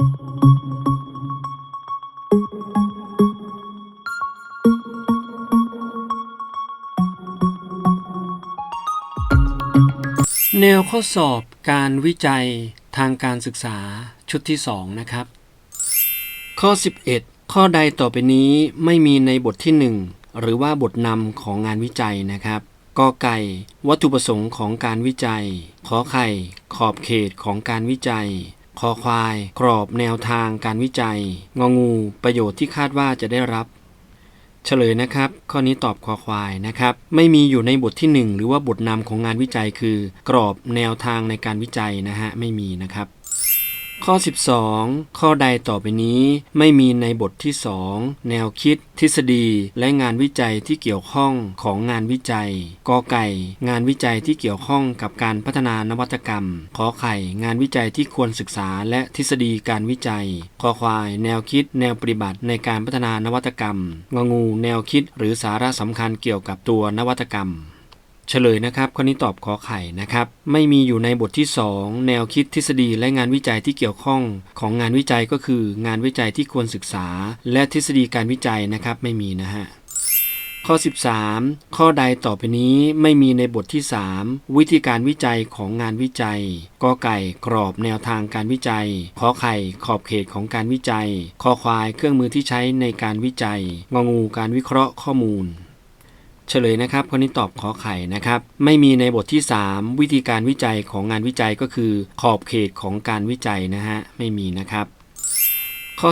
แนวข้อสอบการวิจัยทางการศึกษาชุดที่ 2 นะครับ ข้อ 11 ข้อใดต่อไปนี้ไม่มีในบทที่ 1 หรือว่าบทนำของงานวิจัยนะครับกอไก่วัตถุประสงค์ของการวิจัย ขอไข่ ขอบเขตของการวิจัย คอควาย กรอบแนวทางการวิจัย งองู ประโยชน์ที่คาดว่าจะได้รับ เฉลยนะครับ ข้อนี้ตอบคอควายนะครับ ไม่มีอยู่ในบทที่ 1 หรือว่าบทนำของงานวิจัยคือ กรอบแนวทางในการวิจัยนะฮะไม่มีนะครับ ข้อ 12 ข้อใดต่อไปนี้ไม่มีในบทที่ 2 แนวคิด ทฤษฎี และงานวิจัยที่เกี่ยวข้องของงานวิจัยกอไก่ งานวิจัยที่เกี่ยวข้องกับการพัฒนานวัตกรรมขอไข่ งานวิจัยที่ควรศึกษาและทฤษฎีการวิจัยคอควาย แนวคิด แนวปฏิบัติในการพัฒนานวัตกรรมงงู แนวคิด หรือสาระสำคัญเกี่ยวกับตัวนวัตกรรม เฉลยนะครับข้อนี้ตอบขอไข่นะครับ ไม่มีอยู่ในบทที่ 2 แนวคิดทฤษฎีและงานวิจัยที่เกี่ยวข้องของงานวิจัยก็คือ งานวิจัยที่ควรศึกษา และทฤษฎีการวิจัยนะครับไม่มีนะฮะข้อ 13 ข้อใดต่อไปนี้ไม่มีในบทที่ 3 วิธีการวิจัยของงานวิจัยกอไก่กรอบแนวทางการวิจัยขอไข่ขอบเขตของการวิจัยคอควายเครื่องมือที่ใช้ในการวิจัยงองูการวิเคราะห์ข้อมูล เฉลยนะครับข้อนี้ตอบขอไข่นะครับ ไม่มีในบทที่ 3 วิธีการวิจัยของงานวิจัยก็คือ ขอบเขตของการวิจัยนะฮะไม่มีนะครับ ข้อ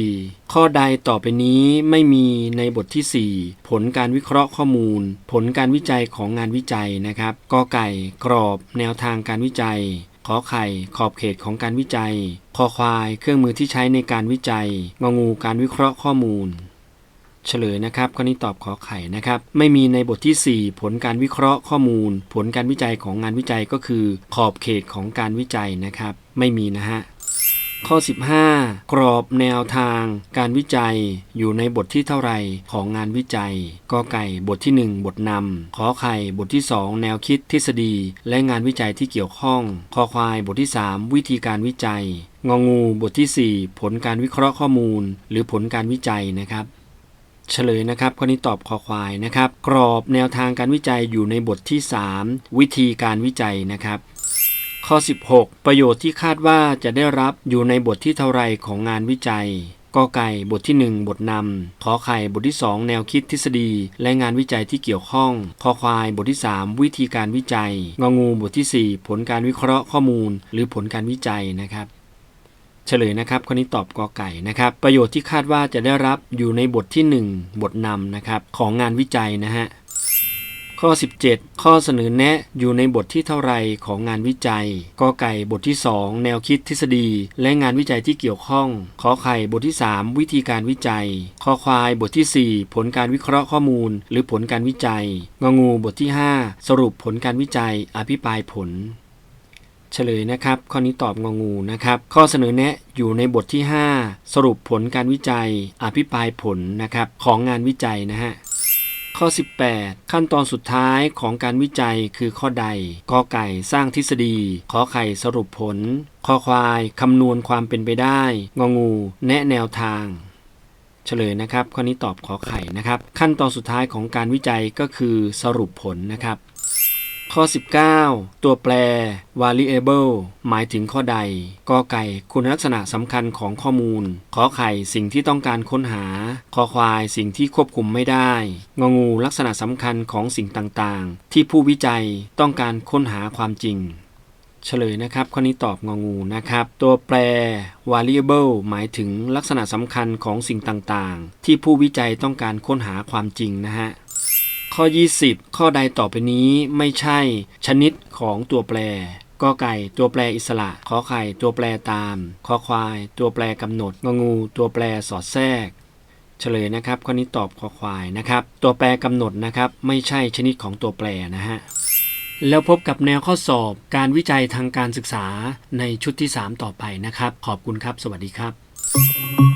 14 ข้อใดต่อไปนี้ไม่มีในบทที่ 4 ผลการวิเคราะห์ข้อมูล ผลการวิจัยของงานวิจัยนะครับกอไก่กรอบแนวทางการวิจัยขอไข่ขอบเขตของการวิจัยคอควาย เครื่องมือที่ใช้ในการวิจัยงองูการวิเคราะห์ข้อมูล เฉลยนะครับข้อนี้ตอบขอไข่นะครับ ไม่มีในบทที่ 4 ผลการวิเคราะห์ข้อมูล ผลการวิจัยของงานวิจัยก็คือ ขอบเขตของการวิจัยนะครับ ไม่มีนะฮะข้อ 15 กรอบแนวทาง การวิจัยอยู่ในบทที่เท่าไรของงานวิจัยกอไก่บทที่ 1 บทนำขอไข่บทที่ 2 แนวคิดทฤษฎี และงานวิจัยที่เกี่ยวข้องคอควายบทที่ 3 วิธีการวิจัย งองูบทที่ 4 ผลการวิเคราะห์ข้อมูล หรือผลการวิจัยนะครับ เฉลยนะครับข้อนี้ตอบคอควายนะครับ กรอบแนวทางการวิจัยอยู่ในบทที่ 3 วิธีการวิจัยนะครับ ข้อ 16 ประโยชน์ที่คาดว่าจะได้รับอยู่ในบทที่เท่าไรของงานวิจัยกอไก่บทที่ 1 บทนำขอไข่บทที่ 2 แนวคิดทฤษฎี และงานวิจัยที่เกี่ยวข้องคอควายบทที่ 3 วิธีการวิจัย งองูบทที่ 4 ผลการวิเคราะห์ข้อมูล หรือผลการวิจัยนะครับ เฉลยนะครับข้อนี้ตอบกอไก่นะครับ ประโยชน์ที่คาดว่าจะได้รับอยู่ในบทที่ 1 บทนำนะครับของงานวิจัยนะฮะข้อ 17 ข้อเสนอแนะอยู่ในบทที่เท่าไรของงานวิจัยกอไก่บทที่ 2 แนวคิดทฤษฎี และงานวิจัยที่เกี่ยวข้องขอไข่บทที่ 3 วิธีการวิจัยคอควายบทที่ 4 ผลการวิเคราะห์ข้อมูล หรือผลการวิจัยงงูบทที่ 5 สรุปผลการวิจัย อภิปรายผล เฉลยนะครับ ข้อนี้ตอบงองูนะครับ ข้อเสนอแนะอยู่ในบทที่ 5 สรุปผลการวิจัย อภิปรายผลนะครับของงานวิจัยนะฮะข้อ 18 ขั้นตอนสุดท้ายของการวิจัยคือข้อใดกอไก่สร้างทฤษฎี ขอไข่สรุปผล คอควายคำนวณความเป็นไปได้ งองู แนะแนวทางเฉลยนะครับ ข้อนี้ตอบขอไข่นะครับ ขั้นตอนสุดท้ายของการวิจัยก็คือสรุปผลนะครับ ข้อ 19 ตัวแปร variable หมายถึงข้อใดกอไก่คุณลักษณะสำคัญของข้อมูล ขอไข่สิ่งที่ต้องการค้นหา คอควายสิ่งที่ควบคุมไม่ได้ งองูลักษณะสำคัญของสิ่งต่างๆ ที่ผู้วิจัยต้องการค้นหาความจริงเฉลยนะครับข้อนี้ตอบงองูนะครับ ตัวแปร variable หมายถึงลักษณะสำคัญของสิ่งต่างๆ ที่ผู้วิจัยต้องการค้นหาความจริงนะฮะ ข้อ 20 ข้อใดต่อไปนี้ไม่ใช่ชนิดของตัวแปรกอไก่ตัวแปรอิสระขอไข่ตัวแปรตามคอควาย ตัวแปรกำหนดงองู ตัวแปรสอดแทรก เฉลยนะครับข้อนี้ตอบคอควายนะครับ ตัวแปรกำหนดนะครับไม่ใช่ชนิดของตัวแปรนะฮะแล้วพบกับแนวข้อสอบการวิจัยทางการศึกษาในชุดที่ 3 ต่อไปนะครับ ขอบคุณครับ สวัสดีครับ